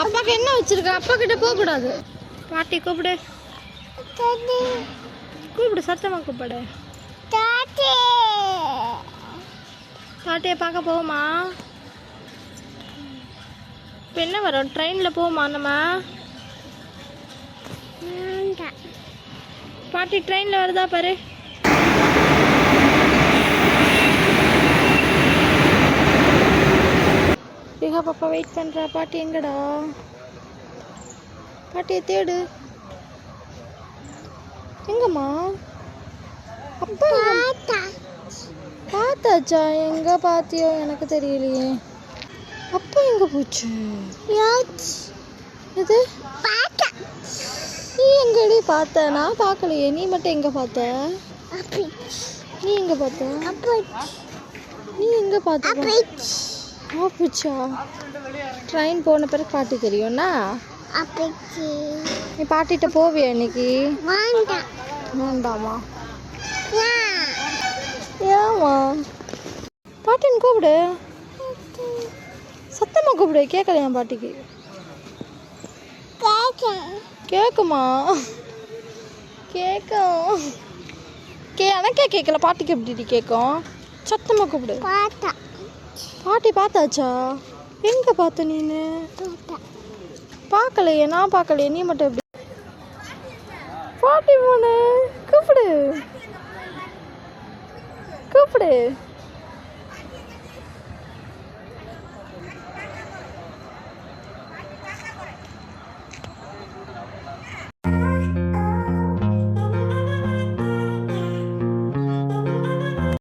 அப்பாக்கு என்ன வச்சிருக்க? அப்பா கிட்ட போக கூடாது பாட்டி கூப்பிடு. கூப்பிடு சத்தமா கூப்பிடு. பாட்டியை பார்க்க போவோமா? இப்போ என்ன வரும்? ட்ரெயினில் போவோமா நம்ம? பாட்டி ட்ரெயினில் வருதா பாரு. பாப்பா வெயிட் பண்ணுறா பாட்டி எங்கடா? பாட்டியை தேடு. எங்கம்மா? அப்பா? பார்த்தாச்சா எங்க பார்த்தியோ எனக்கு தெரியலையே. அப்பா எங்க போச்சு? இது? நீ எங்கடி பார்த்த நான் பார்க்கலையே நீ மட்டும் எங்க பார்த்த நீ எங்க பார்த்த நீ எங்க பார்த்த ஆப்பிச்சா ட்ரெயின் போன பிறகு பாட்டி தெரியும்னா? நீ பாட்டிகிட்ட போவியா இன்னைக்கு? வேண்டாமா? ஏமா பாட்டின்னு கூப்பிடு. சத்தமா கூப்பிடு கேட்கலையா பாட்டிக்கு. கேட்குமா கேட்கும் கே எனக்கே கேட்கல பாட்டிக்கு எப்படி கேட்கும் சத்தமா கூப்பிடு. பாட்டி. பாட்டி பார்த்தாச்சா? எங்க பார்த்த நீனு? பார்க்கலையே நான் பார்க்கலையே நீ மட்டும் எப்படி? பாட்டி போன கூப்பிடு. கூப்பிடு.